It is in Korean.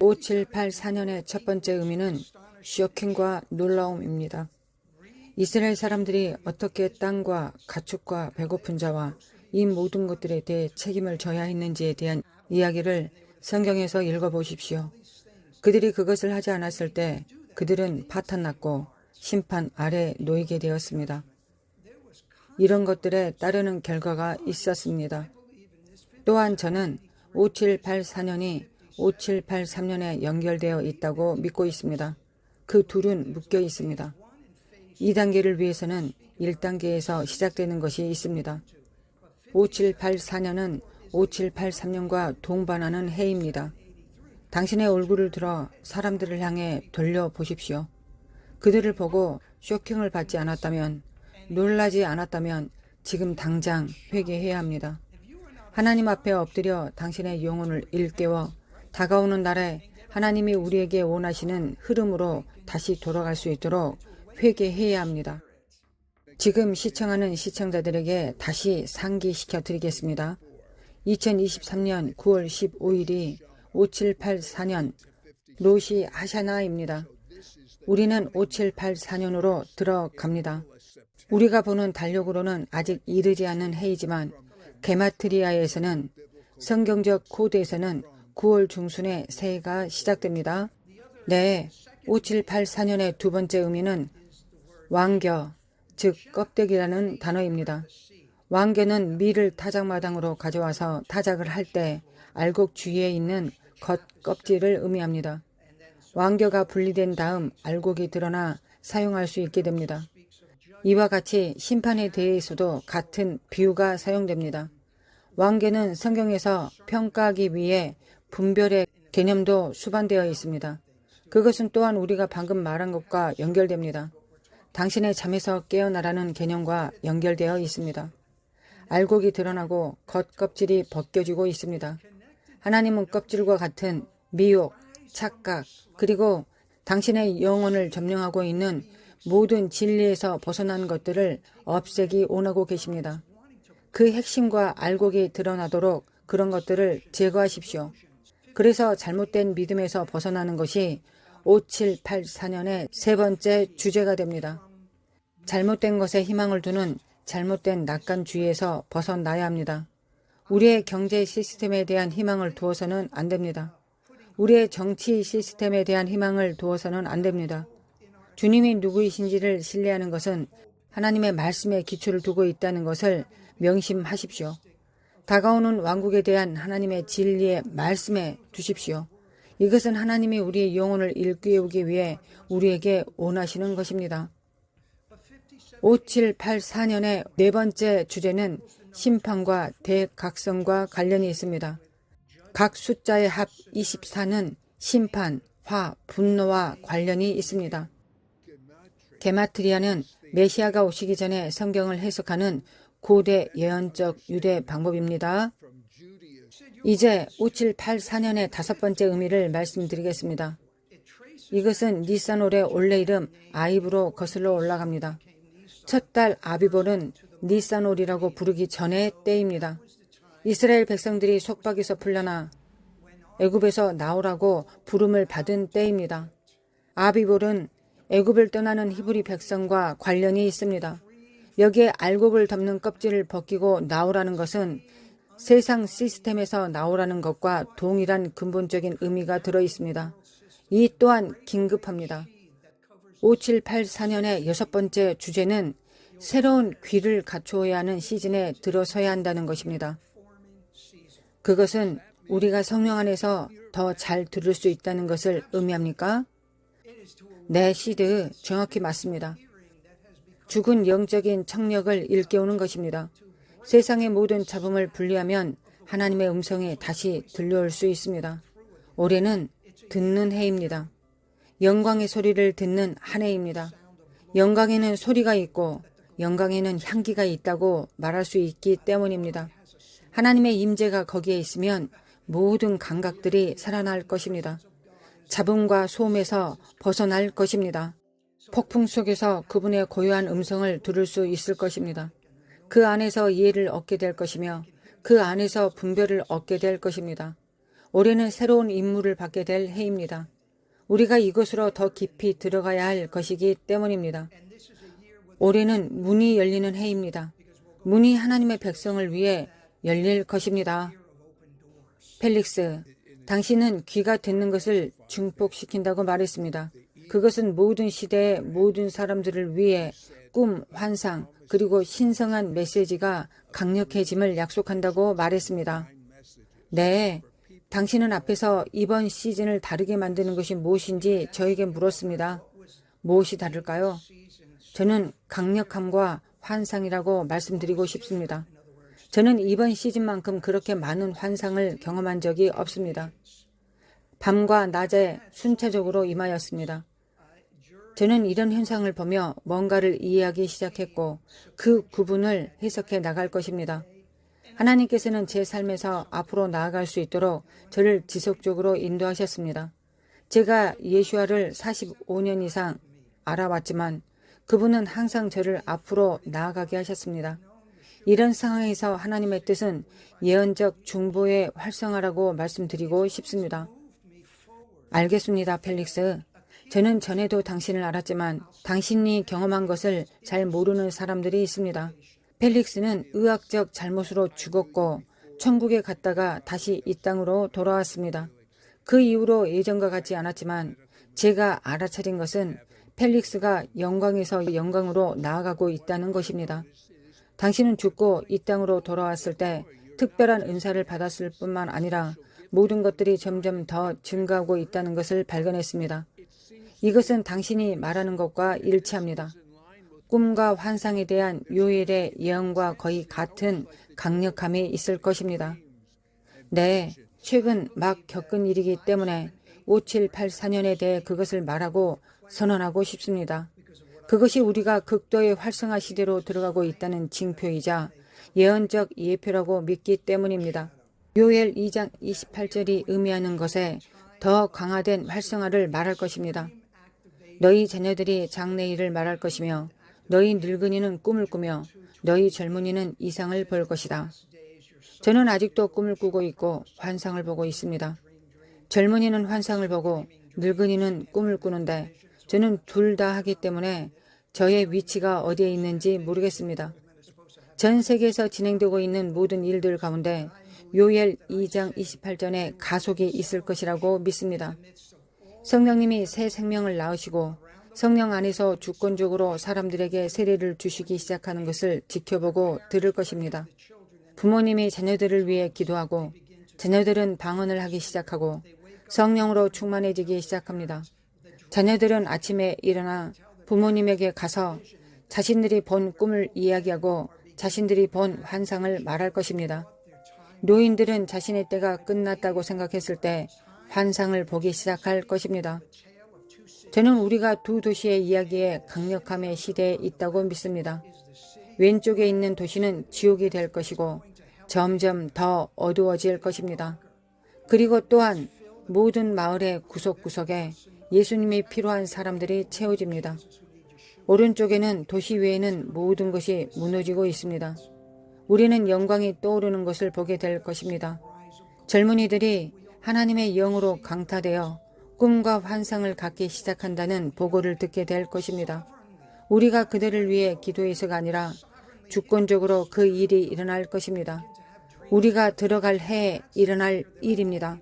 5784년의 첫 번째 의미는 쇼킹과 놀라움입니다. 이스라엘 사람들이 어떻게 땅과 가축과 배고픈 자와 이 모든 것들에 대해 책임을 져야 했는지에 대한 이야기를 성경에서 읽어보십시오. 그들이 그것을 하지 않았을 때 그들은 파탄났고 심판 아래 놓이게 되었습니다. 이런 것들에 따르는 결과가 있었습니다. 또한 저는 5784년이 5783년에 연결되어 있다고 믿고 있습니다. 그 둘은 묶여 있습니다. 2단계를 위해서는 1단계에서 시작되는 것이 있습니다. 5784년은 5783년과 동반하는 해입니다. 당신의 얼굴을 들어 사람들을 향해 돌려보십시오. 그들을 보고 쇼킹을 받지 않았다면, 놀라지 않았다면 지금 당장 회개해야 합니다. 하나님 앞에 엎드려 당신의 영혼을 일깨워 다가오는 날에 하나님이 우리에게 원하시는 흐름으로 다시 돌아갈 수 있도록 회개해야 합니다. 지금 시청하는 시청자들에게 다시 상기시켜 드리겠습니다. 2023년 9월 15일이 5784년 로시 하샤나입니다. 우리는 5784년으로 들어갑니다. 우리가 보는 달력으로는 아직 이르지 않은 해이지만 게마트리아에서는 성경적 코드에서는 9월 중순에 새해가 시작됩니다. 네, 5784년의 두 번째 의미는 왕겨, 즉 껍데기라는 단어입니다. 왕겨는 밀을 타작마당으로 가져와서 타작을 할 때 알곡 주위에 있는 겉 껍질을 의미합니다. 왕겨가 분리된 다음 알곡이 드러나 사용할 수 있게 됩니다. 이와 같이 심판에 대해서도 같은 비유가 사용됩니다. 왕겨는 성경에서 평가하기 위해 분별의 개념도 수반되어 있습니다. 그것은 또한 우리가 방금 말한 것과 연결됩니다. 당신의 잠에서 깨어나라는 개념과 연결되어 있습니다. 알곡이 드러나고 겉껍질이 벗겨지고 있습니다. 하나님은 껍질과 같은 미혹, 착각, 그리고 당신의 영혼을 점령하고 있는 모든 진리에서 벗어난 것들을 없애기 원하고 계십니다. 그 핵심과 알곡이 드러나도록 그런 것들을 제거하십시오. 그래서 잘못된 믿음에서 벗어나는 것이 5784년의 세 번째 주제가 됩니다. 잘못된 것에 희망을 두는 잘못된 낙관주의에서 벗어나야 합니다. 우리의 경제 시스템에 대한 희망을 두어서는 안 됩니다. 우리의 정치 시스템에 대한 희망을 두어서는 안 됩니다. 주님이 누구이신지를 신뢰하는 것은 하나님의 말씀에 기초를 두고 있다는 것을 명심하십시오. 다가오는 왕국에 대한 하나님의 진리의 말씀에 두십시오. 이것은 하나님이 우리의 영혼을 일깨우기 위해 우리에게 원하시는 것입니다. 5784년의 네 번째 주제는 심판과 대각성과 관련이 있습니다. 각 숫자의 합 24는 심판, 화, 분노와 관련이 있습니다. 게마트리아는 메시아가 오시기 전에 성경을 해석하는 고대 예언적 유대 방법입니다. 이제 5784년의 다섯 번째 의미를 말씀드리겠습니다. 이것은 니산 올의 원래 이름 아이브로 거슬러 올라갑니다. 첫 달 아비볼은 니산 올이라고 부르기 전의 때입니다. 이스라엘 백성들이 속박에서 풀려나 애굽에서 나오라고 부름을 받은 때입니다. 아비볼은 애굽을 떠나는 히브리 백성과 관련이 있습니다. 여기에 알곡을 덮는 껍질을 벗기고 나오라는 것은 세상 시스템에서 나오라는 것과 동일한 근본적인 의미가 들어 있습니다. 이 또한 긴급합니다. 5784년의 여섯 번째 주제는 새로운 귀를 갖추어야 하는 시즌에 들어서야 한다는 것입니다. 그것은 우리가 성령 안에서 더 잘 들을 수 있다는 것을 의미합니까? 네, 시드 정확히 맞습니다. 죽은 영적인 청력을 일깨우는 것입니다. 세상의 모든 잡음을 분리하면 하나님의 음성이 다시 들려올 수 있습니다. 올해는 듣는 해입니다. 영광의 소리를 듣는 한 해입니다. 영광에는 소리가 있고 영광에는 향기가 있다고 말할 수 있기 때문입니다. 하나님의 임재가 거기에 있으면 모든 감각들이 살아날 것입니다. 잡음과 소음에서 벗어날 것입니다. 폭풍 속에서 그분의 고요한 음성을 들을 수 있을 것입니다. 그 안에서 이해를 얻게 될 것이며 그 안에서 분별을 얻게 될 것입니다. 올해는 새로운 임무를 받게 될 해입니다. 우리가 이것으로 더 깊이 들어가야 할 것이기 때문입니다. 올해는 문이 열리는 해입니다. 문이 하나님의 백성을 위해 열릴 것입니다. 펠릭스, 당신은 귀가 듣는 것을 증폭시킨다고 말했습니다. 그것은 모든 시대의 모든 사람들을 위해 꿈, 환상, 그리고 신성한 메시지가 강력해짐을 약속한다고 말했습니다. 네, 당신은 앞에서 이번 시즌을 다르게 만드는 것이 무엇인지 저에게 물었습니다. 무엇이 다를까요? 저는 강력함과 환상이라고 말씀드리고 싶습니다. 저는 이번 시즌만큼 그렇게 많은 환상을 경험한 적이 없습니다. 밤과 낮에 순차적으로 임하였습니다. 저는 이런 현상을 보며 뭔가를 이해하기 시작했고 그 구분을 해석해 나갈 것입니다. 하나님께서는 제 삶에서 앞으로 나아갈 수 있도록 저를 지속적으로 인도하셨습니다. 제가 예수와를 45년 이상 알아왔지만 그분은 항상 저를 앞으로 나아가게 하셨습니다. 이런 상황에서 하나님의 뜻은 예언적 중보의 활성화라고 말씀드리고 싶습니다. 알겠습니다, 펠릭스. 저는 전에도 당신을 알았지만 당신이 경험한 것을 잘 모르는 사람들이 있습니다. 펠릭스는 의학적 잘못으로 죽었고 천국에 갔다가 다시 이 땅으로 돌아왔습니다. 그 이후로 예전과 같지 않았지만 제가 알아차린 것은 펠릭스가 영광에서 영광으로 나아가고 있다는 것입니다. 당신은 죽고 이 땅으로 돌아왔을 때 특별한 은사를 받았을 뿐만 아니라 모든 것들이 점점 더 증가하고 있다는 것을 발견했습니다. 이것은 당신이 말하는 것과 일치합니다. 꿈과 환상에 대한 요엘의 예언과 거의 같은 강력함이 있을 것입니다. 네, 최근 막 겪은 일이기 때문에 5784년에 대해 그것을 말하고 선언하고 싶습니다. 그것이 우리가 극도의 활성화 시대로 들어가고 있다는 징표이자 예언적 예표라고 믿기 때문입니다. 요엘 2장 28절이 의미하는 것에 더 강화된 활성화를 말할 것입니다. 너희 자녀들이 장래일을 말할 것이며 너희 늙은이는 꿈을 꾸며 너희 젊은이는 이상을 볼 것이다. 저는 아직도 꿈을 꾸고 있고 환상을 보고 있습니다. 젊은이는 환상을 보고 늙은이는 꿈을 꾸는데 저는 둘 다 하기 때문에 저의 위치가 어디에 있는지 모르겠습니다. 전 세계에서 진행되고 있는 모든 일들 가운데 요엘 2장 28절에 가속이 있을 것이라고 믿습니다. 성령님이 새 생명을 낳으시고 성령 안에서 주권적으로 사람들에게 세례를 주시기 시작하는 것을 지켜보고 들을 것입니다. 부모님이 자녀들을 위해 기도하고 자녀들은 방언을 하기 시작하고 성령으로 충만해지기 시작합니다. 자녀들은 아침에 일어나 부모님에게 가서 자신들이 본 꿈을 이야기하고 자신들이 본 환상을 말할 것입니다. 노인들은 자신의 때가 끝났다고 생각했을 때 환상을 보기 시작할 것입니다. 저는 우리가 두 도시의 이야기에 강력함의 시대에 있다고 믿습니다. 왼쪽에 있는 도시는 지옥이 될 것이고 점점 더 어두워질 것입니다. 그리고 또한 모든 마을의 구석구석에 예수님이 필요한 사람들이 채워집니다. 오른쪽에는 도시 외에는 모든 것이 무너지고 있습니다. 우리는 영광이 떠오르는 것을 보게 될 것입니다. 젊은이들이 하나님의 영으로 강타되어 꿈과 환상을 갖기 시작한다는 보고를 듣게 될 것입니다. 우리가 그들을 위해 기도해서가 아니라 주권적으로 그 일이 일어날 것입니다. 우리가 들어갈 해에 일어날 일입니다.